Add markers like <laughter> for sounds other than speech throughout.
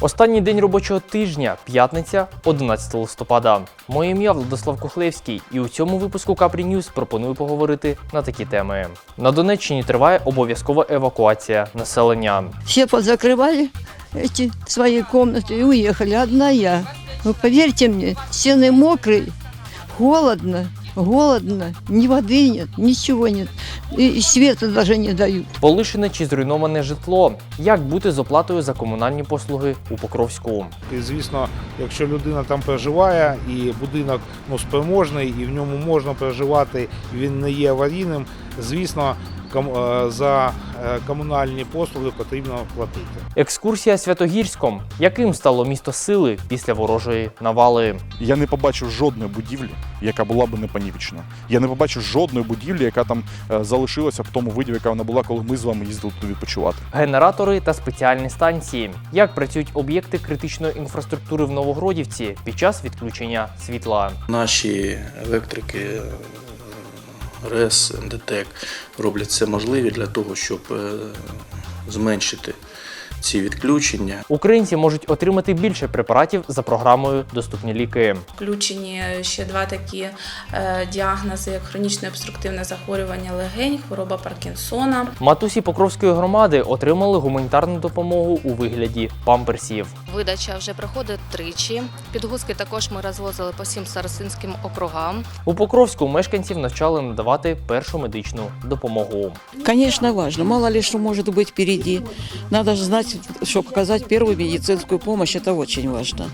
Останній день робочого тижня, п'ятниця, 11 листопада. Моє ім'я Владислав Кухлевський, і у цьому випуску Капрі Ньюз пропоную поговорити на такі теми. На Донеччині триває обов'язкова евакуація населення. Все позакрывали эти свои комнаты и уехали. Одна я. Вы поверьте мне, стены мокрые, холодно, голодно, ни воды нет, ничего нет. И, света даже не дают. Полишене чи зруйноване житло. Як бути з оплатою за комунальні послуги у Покровську? І звісно, якщо людина там проживає і будинок ну, спроможний, і в ньому можна проживати, він не є аварійним, звісно, е, за е, комунальні послуги потрібно платити. Екскурсія Святогірськом. Яким стало місто сили після ворожої навали? Я не побачив жодної будівлі, яка була би не понівечена. Я не побачив жодної будівлі, яка там е, залишилася в тому виді, яка вона була, коли ми з вами їздили туди відпочивати. Генератори та спеціальні станції. Як працюють об'єкти критичної інфраструктури в Новогродівці під час відключення світла? Наші електрики, РЕС, НДТЕК роблять все можливе для того, щоб е, зменшити ці відключення. Українці можуть отримати більше препаратів за програмою Доступні ліки. Включені ще два такі е, діагнози, як хронічне обструктивне захворювання легень, хвороба Паркінсона. Матусі Покровської громади отримали гуманітарну допомогу у вигляді памперсів. Видача вже проходить тричі. Підгузки також ми розвозили по всім старосинським округам. У Покровську мешканців навчали надавати першу медичну допомогу. Конечно, важно. Мало ли что может быть впереди. Надо же знать, что оказать первую медицинскую помощь. Это очень важно.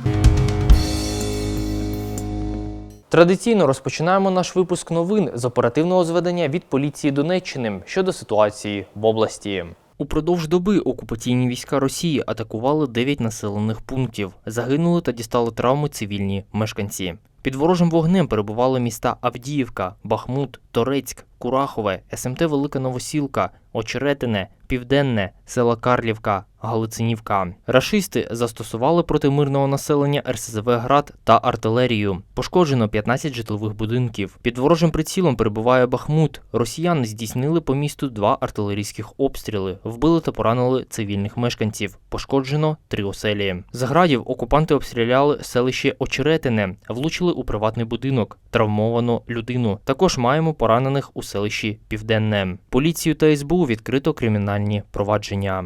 Традиційно розпочинаємо наш випуск новин з оперативного зведення від поліції Донеччини щодо ситуації в області. Упродовж доби окупаційні війська Росії атакували 9 населених пунктів. Загинули та дістали травми цивільні мешканці. Під ворожим вогнем перебували міста Авдіївка, Бахмут, Торецьк, Курахове, СМТ Велика Новосілка, Очеретине, Південне, села Карлівка, Галицинівка. Рашисти застосували проти мирного населення РСЗВ град та артилерію. Пошкоджено 15 житлових будинків. Під ворожим прицілом перебуває Бахмут. Росіяни здійснили по місту два артилерійських обстріли, вбили та поранили цивільних мешканців. Пошкоджено три оселі. З градів окупанти обстріляли селище Очеретине, влучили у приватний будинок, травмовано людину. Також маємо поранених у селищі Південне. Поліцію та СБУ відкрито кримінальні провадження.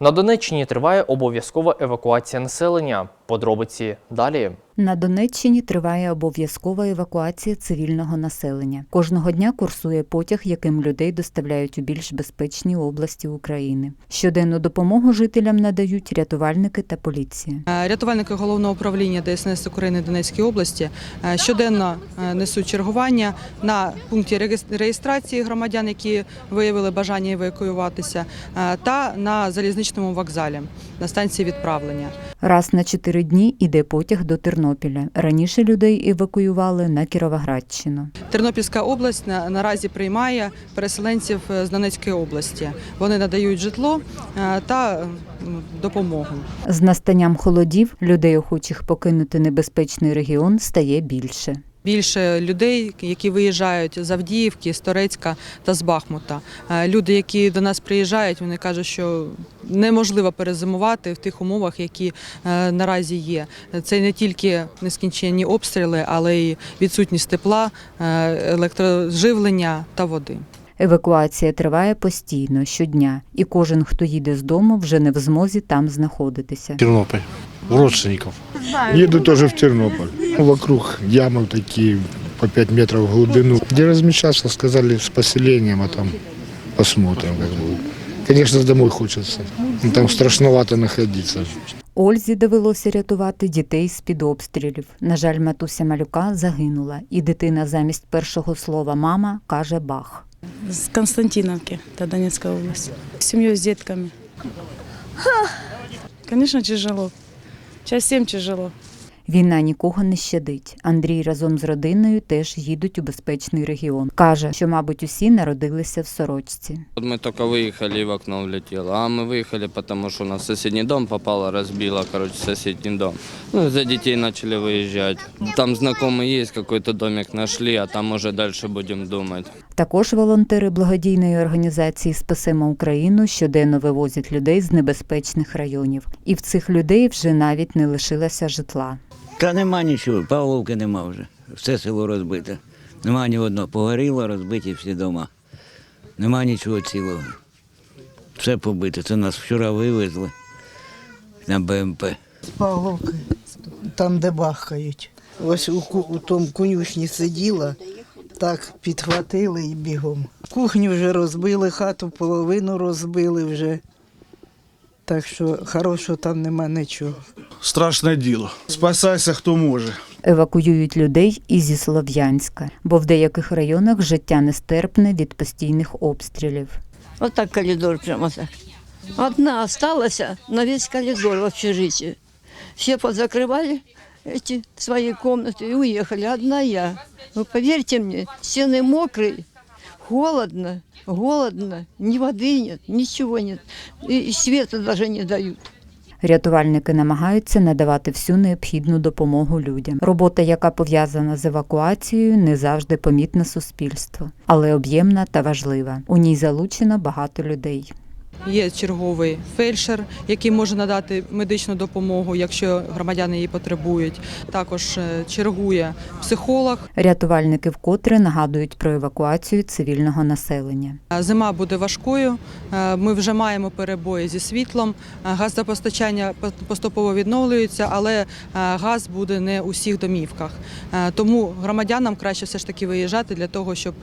На Донеччині триває обов'язкова евакуація населення. Подробиці далі. На Донеччині триває обов'язкова евакуація цивільного населення. Кожного дня курсує потяг, яким людей доставляють у більш безпечні області України. Щоденну допомогу жителям надають рятувальники та поліція. Е, Рятувальники головного управління ДСНС України Донецькій області е, щоденно е, несуть чергування на пункті реєстрації громадян, які виявили бажання евакуюватися, та на залізничному вокзалі на станції відправлення. Раз на чотири дні іде потяг до Тернопіля. Раніше людей евакуювали на Кіровоградщину. Тернопільська область на- наразі приймає переселенців е, з Донецької області. Вони надають житло е, та допомогу. З настанням холодів людей, охочих покинути небезпечний регіон, стає більше. Більше людей, які виїжджають з Авдіївки, з Торецька та з Бахмута. Е, Люди, які до нас приїжджають, вони кажуть, що неможливо перезимувати в тих умовах, які е, наразі є. Це не тільки нескінченні обстріли, але й відсутність тепла, е, електроживлення та води. Евакуація триває постійно щодня, і кожен, хто їде з дому, вже не в змозі там знаходитися. Тернопіль, родственников. Еду тоже в Тернополь. Вокруг ямы такие по 5 метров в глубину. Где размещаться, сказали, с поселением, а там посмотрим, как будет. Конечно, домой хочется. Ну, Там страшновато находиться. Ользі довелося рятувати дітей з-під обстрілів. На жаль, матуся малюка загинула, і дитина замість першого слова мама каже бах. С Константиновки, это Донецкая область. С семьей, с детками. Конечно, тяжело. Сейчас всем тяжело. Війна нікого не щадить. Андрій разом з родиною теж їдуть у безпечний регіон. Каже, що, мабуть, усі народилися в сорочці. Вот мы только выехали, и в окно влетело. А мы выехали, потому что у нас соседний дом попало, разбило, короче, соседний дом. Ну, за детей начали выезжать. Там знакомый есть, какой-то домик нашли, а там уже дальше будем думать. Також волонтери благодійної організації Спасемо Україну щоденно вивозять людей з небезпечних районів, і в цих людей вже навіть не лишилося житла. Та нема нічого, Павловки нема вже. Все село розбите. Нема ні одного. Погоріло, розбиті всі дома. Нема нічого цілого. Все побите. Це нас вчора вивезли на БМП. З Павловки, там, де бахкають. Ось у, у тому конюшні сиділа, так підхватили і бігом. Кухню вже розбили, хату половину розбили вже. Так що хорошого там нема нічого. Страшне діло. Спасайся, хто може. Евакуюють людей і зі Слов'янська, бо в деяких районах життя нестерпне від постійних обстрілів. Вот так коридор прямо так. Одна осталась на весь коридор в общежитии. Все позакрывали эти свои комнаты и уехали. Одна я. Вы поверьте мне, стены мокрые, холодно, голодно, ни воды нет, ничего нет. И и света даже не дают. Рятувальники намагаються надавати всю необхідну допомогу людям. Робота, яка пов'язана з евакуацією, не завжди помітна суспільству, але об'ємна та важлива. У ній залучено багато людей. Є черговий фельдшер, який може надати медичну допомогу, якщо громадяни її потребують. Також е, чергує психолог. Рятувальники вкотре нагадують про евакуацію цивільного населення. Е, Зима буде важкою. е, Ми вже маємо перебої зі світлом. Газопостачання поступово відновлюється, але газ буде не у всіх домівках. Тому громадянам краще все ж таки виїжджати для того, щоб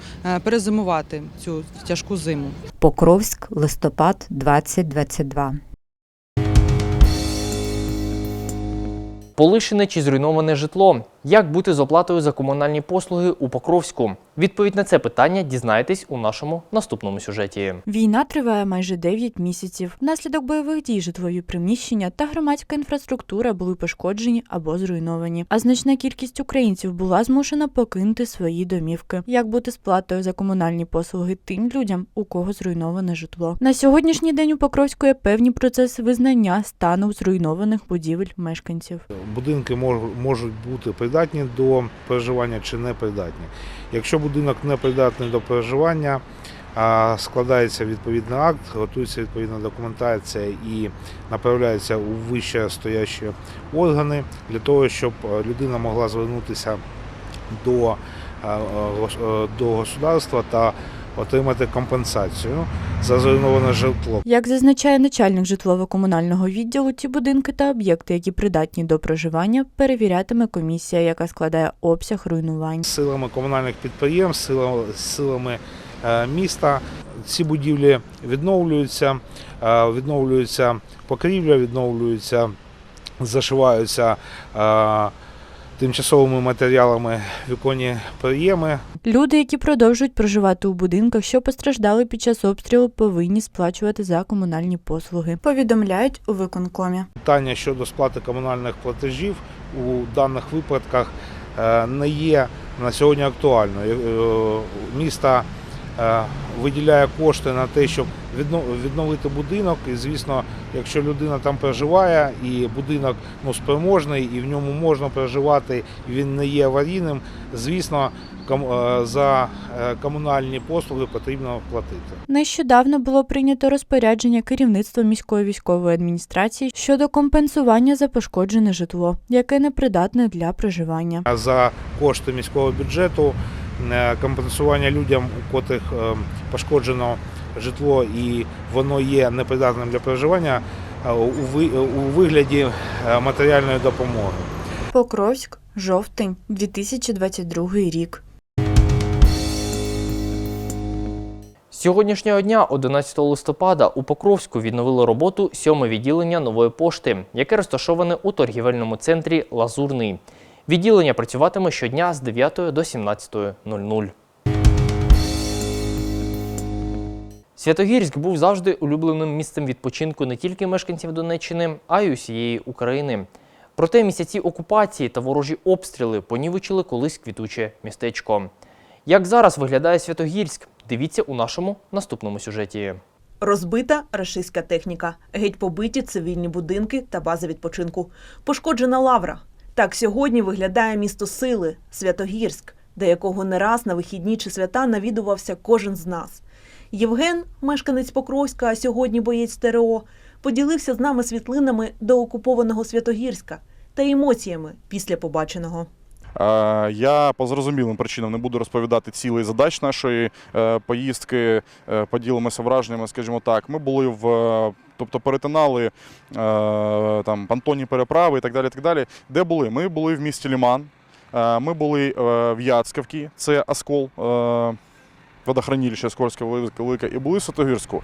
перезимувати цю тяжку зиму. Покровськ, листопад 2022. Полишене чи зруйноване житло. Як бути з оплатою за комунальні послуги у Покровську? Відповідь на це питання дізнаєтесь у нашому наступному сюжеті. Війна триває майже 9 місяців. Внаслідок бойових дій житлові приміщення та громадська інфраструктура були пошкоджені або зруйновані. А значна кількість українців була змушена покинути свої домівки. Як бути з платою за комунальні послуги тим людям, у кого зруйноване житло? На сьогоднішній день у Покровську є певні процеси визнання стану зруйнованих будівель мешканців. Будинки мож- можуть бути придатні до проживання чи не придатні. Якщо будинок не придатний до проживання, складається відповідний акт, готується відповідна документація і направляється у вище стоящі органи для того, щоб е, людина могла звернутися до, е, е, до государства та отримати компенсацію за зруйноване житло. Як зазначає начальник житлово-комунального відділу, ті будинки та об'єкти, які придатні до проживання, перевірятиме комісія, яка складає обсяг руйнувань. силами комунальних підприємств, силами, силами е, міста. Ці будівлі відновлюються, е, відновлюється покрівля, відновлюються, зашиваються е, тимчасовими матеріалами віконні проєми. Люди, які продовжують проживати у будинках, що постраждали під час обстрілу, повинні сплачувати за комунальні послуги. Повідомляють у виконкомі. Питання щодо сплати комунальних платежів у даних випадках е, не є на сьогодні актуальною. Е, Місто е, виділяє кошти на те, щоб відновити будинок. І, звісно, якщо людина там проживає, і будинок ну, спроможний, і в ньому можна проживати, і він не є аварійним, звісно, е, за е, комунальні послуги потрібно платити. Нещодавно було прийнято розпорядження керівництва міської військової адміністрації щодо компенсування за пошкоджене житло, яке непридатне для проживання. За кошти міського бюджету е, компенсування людям, у котрих е, пошкоджено житло і воно є непридатним для проживання е, у вигляді е, матеріальної допомоги. Покровськ, жовтень, 2022 рік. З сьогоднішнього дня, 11 листопада, у Покровську відновило роботу сьоме відділення нової пошти, яке розташоване у торгівельному центрі Лазурний. Відділення працюватиме щодня з 9 до 17.00. Святогірськ був завжди улюбленим місцем відпочинку не тільки мешканців Донеччини, а й усієї України. Проте місяці окупації та ворожі обстріли понівечили колись квітуче містечко. Як зараз виглядає Святогірськ? Дивіться у нашому наступному сюжеті. Розбита рашистська техніка, геть побиті цивільні будинки та бази відпочинку. Пошкоджена лавра. Так сьогодні виглядає місто сили Святогірськ. до якого не раз на вихідні чи свята навідувався кожен з нас. Євген, мешканець Покровська, а сьогодні боєць ТРО, поділився з нами світлинами до окупованого Святогірська та емоціями після побаченого. Е, Я по зрозумілим причинам не буду розповідати цілий задач нашої е, поїздки. Е, Поділимося враженнями, скажімо так. Ми були в. Тобто перетинали там понтонні переправи і так далі. так далі. Де були? Ми були в місті Ліман, ми були в Яцьківці, це Оскол, водохранилище Оскольське велике, і були в Святогірську.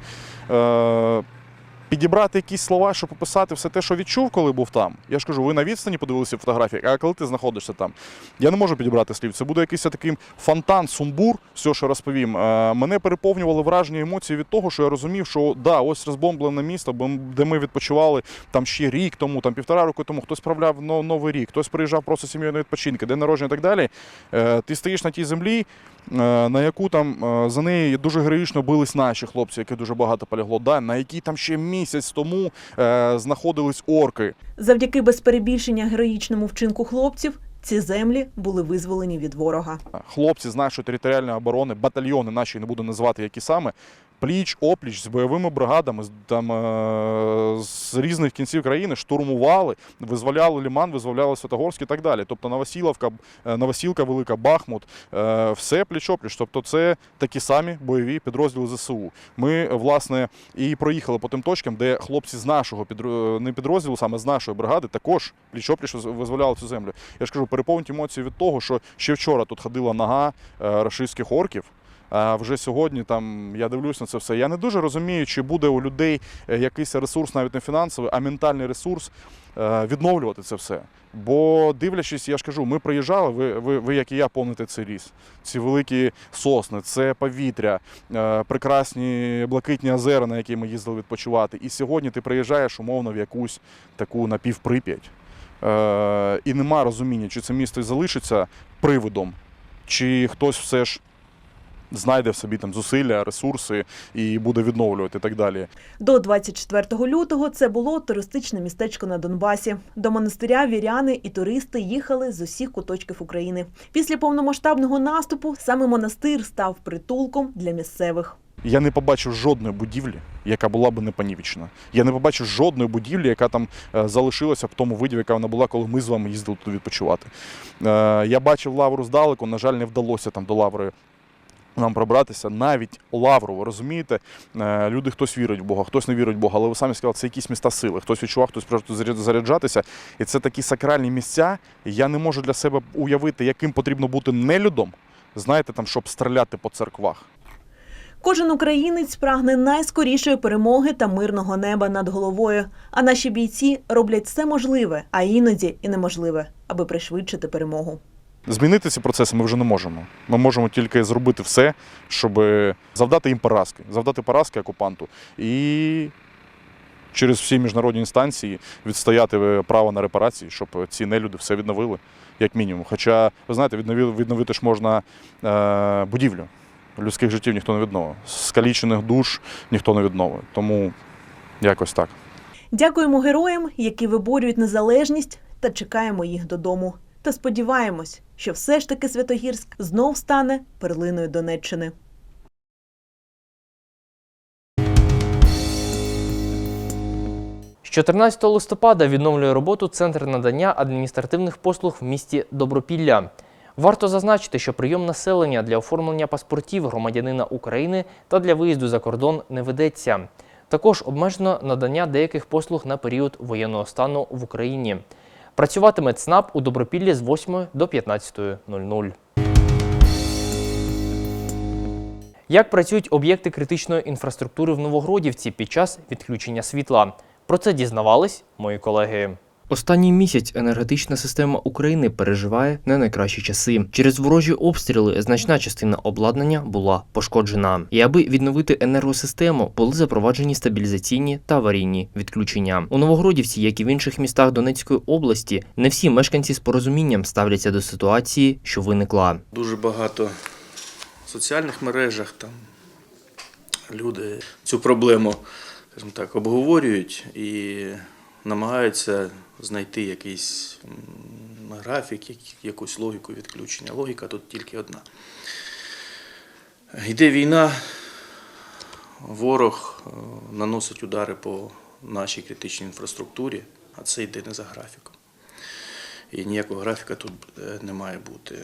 Підібрати якісь слова, щоб описати все те, що відчув, коли був там. Я ж кажу, ви на відстані подивилися фотографії, а коли ти знаходишся там, я не можу підібрати слів. Це буде якийсь такий фонтан, сумбур, все, що розповім. Е, Мене переповнювали враження емоції від того, що я розумів, що да, ось розбомблене місто, де ми відпочивали там ще рік тому, там півтора року тому, хтось справляв но- новий рік, хтось приїжджав просто сім'єю на відпочинки, день народження і так далі. Е, Ти стоїш на тій землі, на яку там е, за неї дуже героїчно бились наші хлопці, яких дуже багато полягло, да, на якій там ще місяць тому е, знаходились орки. Завдяки без перебільшення героїчному вчинку хлопців ці землі були визволені від ворога. Хлопці з нашої територіальної оборони, батальйони наші, не буду називати які саме, пліч опліч з бойовими бригадами там, е, з різних кінців країни штурмували, визволяли Ліман, визволяли Святогорськ і так далі. Тобто Новосіловка, е, Новосілка Велика, Бахмут, е, все пліч опліч. Тобто це такі самі бойові підрозділи ЗСУ. Ми, власне, і проїхали по тим точкам, де хлопці з нашого підро- не підрозділу, саме з нашої бригади, також пліч опліч визволяли цю землю. Я ж кажу, переповнюють емоції від того, що ще вчора тут ходила нога рашистських орків. Вже сьогодні там я дивлюсь на це все. Я не дуже розумію, чи буде у людей е, якийсь ресурс, навіть не фінансовий, а ментальний ресурс е, відновлювати це все. Бо дивлячись, я ж кажу, ми приїжджали, ви, ви, ви як і я, помните цей ліс. Ці великі сосни, це повітря, е, прекрасні блакитні озера, на які ми їздили відпочивати. І сьогодні ти приїжджаєш умовно в якусь таку напівприп'ять. І нема розуміння, чи це місто залишиться приводом, чи хтось все ж знайде в собі там зусилля, ресурси і буде відновлювати і так далі. До 24 лютого це було туристичне містечко на Донбасі. До монастиря віряни і туристи їхали з усіх куточків України. Після повномасштабного наступу саме монастир став притулком для місцевих. Я не побачив жодної будівлі, яка була б не панівічна. Я не побачив жодної будівлі, яка там е, залишилася в тому виді, яка вона була, коли ми з вами їздили туди відпочивати. Е, я бачив лавру здалеку, на жаль, не вдалося там до лаври. Нам пробратися навіть лавру, ви розумієте, Е, люди хтось вірить в Бога, хтось не вірить в Бога, але ви самі сказали, це якісь міста сили. Хтось відчував, хтось просто заряд- заряджатися. І це такі сакральні місця. Я не можу для себе уявити, яким потрібно бути нелюдом, знаєте, там, щоб стріляти по церквах. Кожен українець прагне найскорішої перемоги та мирного неба над головою. А наші бійці роблять все можливе, а іноді і неможливе, аби пришвидшити перемогу. Змінити ці процеси ми вже не можемо. Ми можемо тільки зробити все, щоб завдати їм поразки, завдати поразки окупанту і через всі міжнародні інстанції відстояти е, право на репарації, щоб ці нелюди все відновили, як мінімум. Хоча, ви знаєте, відновити, ж можна е, будівлю. Людських життів ніхто не відновить. Скалічених душ ніхто не відновить. Тому якось так. Дякуємо героям, які виборюють незалежність, та чекаємо їх додому. Та сподіваємось, що все ж таки Святогірськ знов стане перлиною Донеччини. З 14 листопада відновлює роботу Центр надання адміністративних послуг в місті Добропілля. Варто зазначити, що прийом населення для оформлення паспортів громадянина України та для виїзду за кордон не ведеться. Також обмежено надання деяких послуг на період воєнного стану в Україні. Працюватиме ЦНАП у Добропіллі з 8 до 15.00. Як працюють об'єкти критичної інфраструктури в Новогродівці під час відключення світла? Про це дізнавались мої колеги. Останній місяць енергетична система України переживає не найкращі часи. Через ворожі обстріли значна частина обладнання була пошкоджена. І аби відновити енергосистему, були запроваджені стабілізаційні та аварійні відключення. У Новогродівці, як і в інших містах Донецької області, не всі мешканці з порозумінням ставляться до ситуації, що виникла. Дуже багато в соціальних мережах там люди цю проблему, скажімо так, обговорюють і намагаються знайти якийсь графік, якусь логіку відключення. Логіка тут тільки одна. Йде війна, ворог е, наносить удари по нашій критичній інфраструктурі, а це йде не за графіком. І ніякого графіка тут е, не має бути.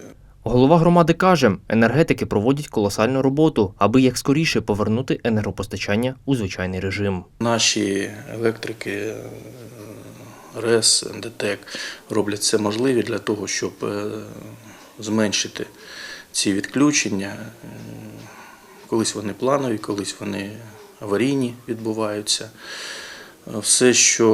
Голова громади каже, енергетики проводять колосальну роботу, аби як скоріше повернути енергопостачання у звичайний режим. Наші електрики, е, РЕС, НДТЕК роблять все можливе для того, щоб е, зменшити ці відключення. Е, Колись вони планові, колись вони аварійні відбуваються. Е, Все, що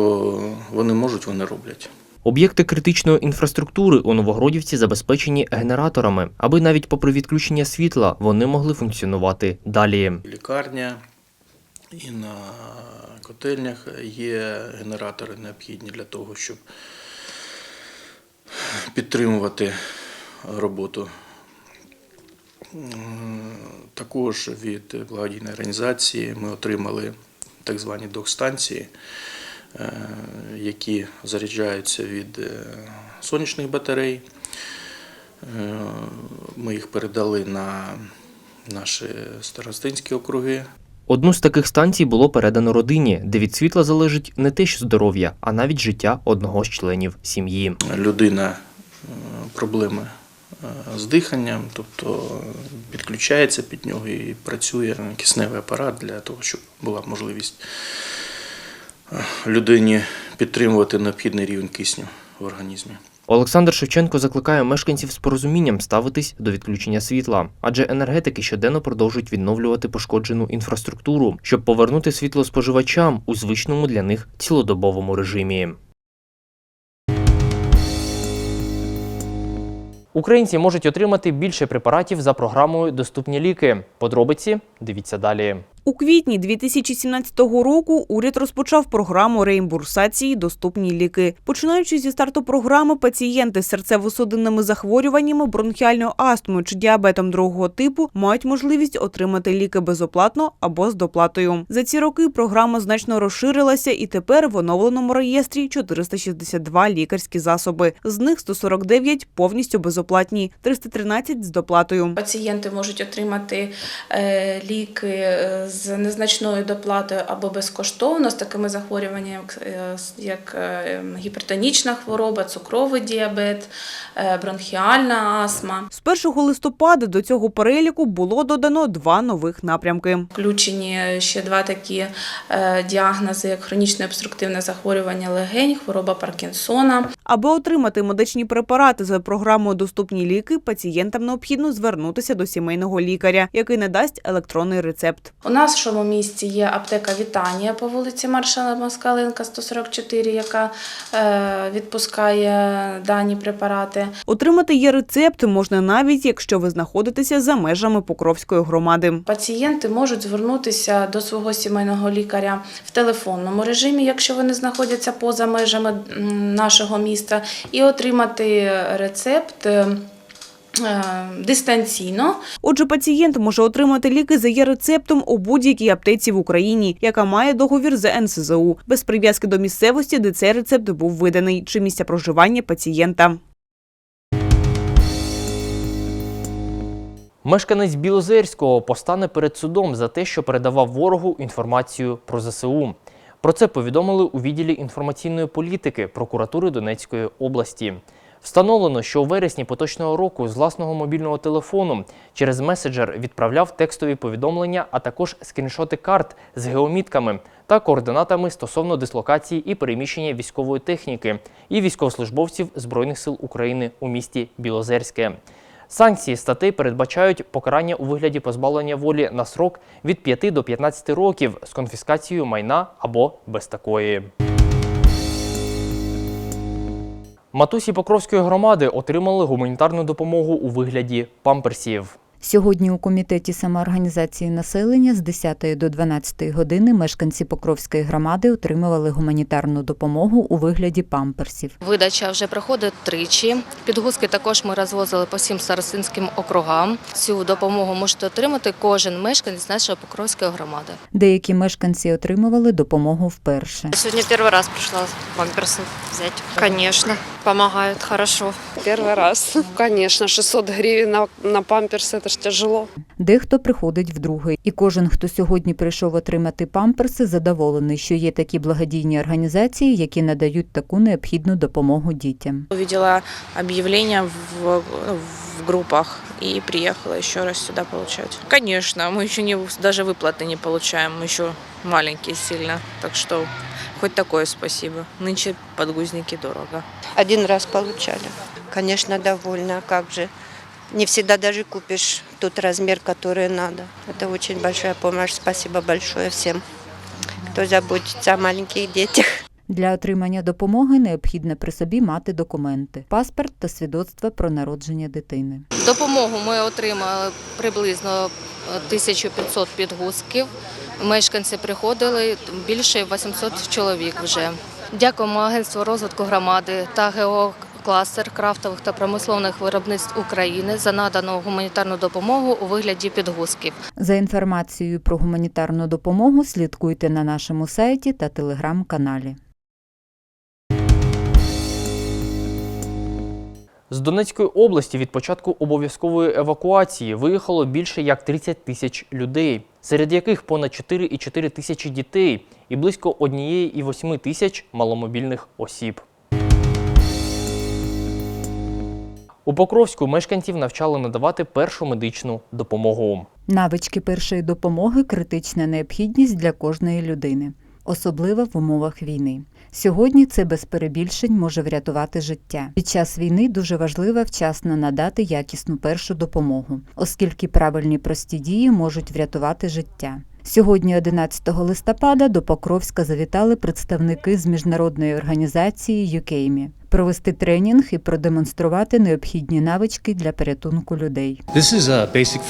вони можуть, вони роблять. Об'єкти критичної інфраструктури у Новогродівці забезпечені генераторами, аби навіть попри відключення світла вони могли функціонувати далі. Лікарня і на котельнях є генератори необхідні для того, щоб підтримувати роботу. Також від благодійної організації ми отримали так звані док-станції, е, які заряджаються від е, сонячних батарей. Е, Ми їх передали на наші старостинські округи. Одну з таких станцій було передано родині, де від світла залежить не те, що здоров'я, а навіть життя одного з членів сім'ї. людина е, проблеми е, з диханням, тобто підключається під нього і працює кисневий апарат для того, щоб була можливість е, людині підтримувати необхідний рівень кисню в організмі. Олександр Шевченко закликає мешканців з порозумінням ставитись до відключення світла, адже енергетики щоденно продовжують відновлювати пошкоджену інфраструктуру, щоб повернути світло споживачам у звичному для них цілодобовому режимі. Українці можуть отримати більше препаратів за програмою Доступні ліки. Подробиці дивіться далі. У квітні 2017 року уряд розпочав програму реімбурсації Доступні ліки. Починаючи зі старту програми, пацієнти з серцево-судинними захворюваннями, бронхіальною астмою чи діабетом другого типу мають можливість отримати ліки безоплатно або з доплатою. За ці роки програма значно розширилася, і тепер в оновленому реєстрі 462 лікарські засоби. З них 149 повністю безоплатні, 313 з доплатою. Пацієнти можуть отримати е, ліки е, з незначною доплатою або безкоштовно з такими захворюваннями, як, е, е, гіпертонічна хвороба, цукровий діабет, е, бронхіальна астма. З 1 листопада до цього переліку було додано два нових напрямки. Включені ще два такі діагнози, як хронічне обструктивне захворювання легень, хвороба Паркінсона. Аби отримати медичні препарати за програмою Доступні ліки, пацієнтам необхідно звернутися до сімейного лікаря, який надасть електронний рецепт. У нашому місті є аптека Вітанія по вулиці Маршала Москаленка, 144, яка е, відпускає дані препарати. Отримати є рецепт можна навіть, якщо ви знаходитеся за межами Покровської громади. Пацієнти можуть звернутися до свого сімейного лікаря в телефонному режимі, якщо вони знаходяться поза межами нашого міста, і отримати рецепт. Е, Дистанційно Отже, пацієнт може отримати ліки за є рецептом у будь-якій аптеці в Україні, яка має договір з НСЗУ, без прив'язки до місцевості, де цей рецепт був виданий, чи місця проживання пацієнта. Мешканець Білозерського постане перед судом за те, що передавав ворогу інформацію про ЗСУ. Про це повідомили у відділі інформаційної політики прокуратури Донецької області. Встановлено, що у вересні поточного року з власного мобільного телефону через меседжер відправляв текстові повідомлення, а також скріншоти карт з геомітками та координатами стосовно дислокації і переміщення військової техніки і військовослужбовців Збройних сил України у місті Білозерське. Санкції статей передбачають покарання у вигляді позбавлення волі на срок від 5 до 15 років з конфіскацією майна або без такої. Матусі Покровської громади отримали гуманітарну допомогу у вигляді памперсів. Сьогодні у комітеті самоорганізації населення з 10 до 12 години мешканці Покровської громади отримували гуманітарну допомогу у вигляді памперсів. Видача вже проходить тричі. Підгузки також ми розвозили по всім старостинським округам. Цю допомогу можете отримати кожен мешканець нашої Покровської громади. Деякі мешканці отримували допомогу вперше. Сегодня первый раз пришла памперсы взять. Конечно. Помогают хорошо. Первый раз. Конечно, 600 гривен на, на памперс это ж тяжело. Дехто приходить вдруге, і кожен, хто сьогодні прийшов отримати памперси, задоволений, що є такі благодійні організації, які надають таку необхідну допомогу дітям. Увидела объявление в, в группах и приехала еще раз сюда получать. Конечно, мы еще не, даже выплаты не получаем, мы еще маленькие сильно, так что хоть такое спасибо. Нынче подгузники дорого. Один раз получали. Конечно, довольна. А как же? Не всегда даже купишь тот размер, который надо. Это очень большая помощь. Спасибо большое всем, кто заботится о маленьких детях. Для отримання допомоги необхідно при собі мати документи, паспорт та свідоцтво про народження дитини. Допомогу ми отримали приблизно 1500 підгузків. Мешканці приходили більше 800 чоловік вже. Дякуємо Агентству розвитку громади та ГО кластер крафтових та промислових виробництв України за надану гуманітарну допомогу у вигляді підгузків. За інформацією про гуманітарну допомогу слідкуйте на нашому сайті та телеграм-каналі. З Донецької області від початку обов'язкової евакуації виїхало більше як 30 тисяч людей, серед яких понад 4,4 тисячі дітей і близько 1,8 тисяч маломобільних осіб. У Покровську мешканців навчали надавати першу медичну допомогу. Навички першої допомоги критична необхідність для кожної людини, особливо в умовах війни. Сьогодні це без перебільшень може врятувати життя. Під час війни дуже важливо вчасно надати якісну першу допомогу, оскільки правильні прості дії можуть врятувати життя. Сьогодні, 11 листопада, до Покровська завітали представники з міжнародної організації ЮКЕЙМІ провести тренінг і продемонструвати необхідні навички для порятунку людей. This is a basic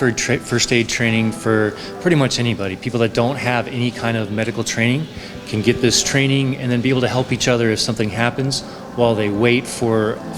first aid training for pretty much anybody. People that don't have any kind of medical training can get this training and then be able to help each other if something happens while they wait for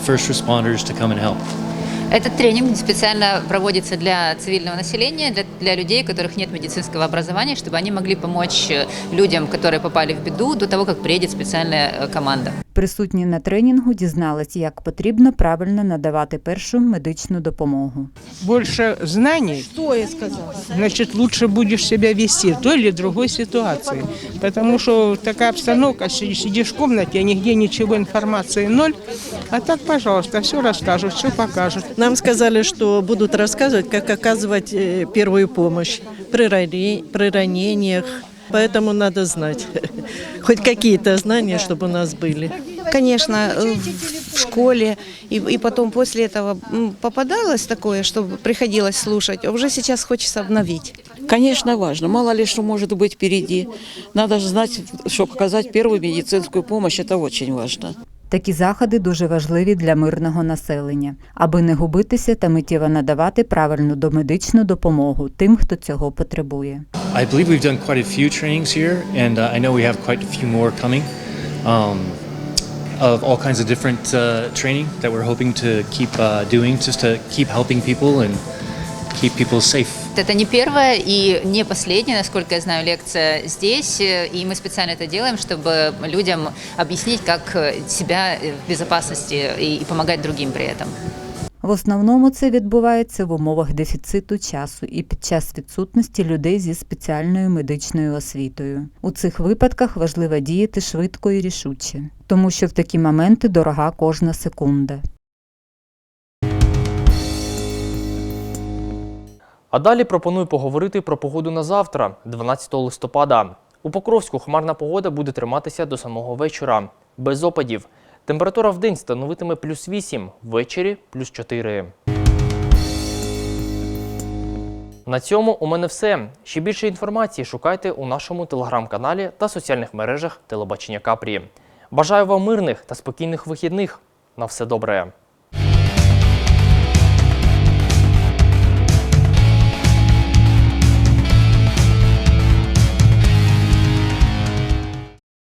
first responders to come and help. Этот тренинг специально проводится для цивильного населения, для, для людей, у которых нет медицинского образования, чтобы они могли помочь э, людям, которые попали в беду, до того, как приедет специальная э, команда. Присутні на тренінгу дізнались, як потрібно правильно надавати першу медичну допомогу. больше знаний, Что я сказала? значит, лучше будешь себя вести в той или другой ситуации. Потому что такая обстановка, си- сидишь в комнате, а нигде ничего, информации ноль. А так, пожалуйста, все расскажут, все покажут. Нам сказали, что будут рассказывать, как оказывать э, первую помощь при, ране- при ранениях. Поэтому надо знать <laughs> хоть какие-то знания, чтобы у нас были. Конечно, э, в школе и, и потом после этого м, попадалось такое, что приходилось слушать, а уже сейчас хочется обновить. Конечно, важно. Мало ли что может быть впереди. Надо же знать, чтобы оказать первую медицинскую помощь. Это очень важно. Такі заходи дуже важливі для мирного населення, аби не губитися та миттєво надавати правильну домедичну допомогу тим, хто цього потребує. I believe we've done quite a few trainings here, and uh, I know we have quite a few more coming um, of all kinds of different uh, training that we're hoping to keep uh, doing just to keep helping people and keep people safe. Это не первая и не последняя, насколько я знаю, лекция здесь, э, и мы специально это делаем, чтобы людям объяснить, как э, себя э, в безопасности и, и помогать другим при этом. В основному це відбувається в умовах дефіциту часу і під час відсутності людей зі спеціальною медичною освітою. У цих випадках важливо діяти швидко і рішуче, тому що в такі моменти дорога кожна секунда. А далі пропоную поговорити про погоду на завтра, 12 листопада. У Покровську хмарна погода буде триматися до самого вечора, без опадів. Температура в день становитиме плюс 8, ввечері плюс 4. На цьому у мене все. Ще більше інформації шукайте у нашому телеграм-каналі та соціальних мережах Телебачення Капрі. Бажаю вам мирних та спокійних вихідних. На все добре.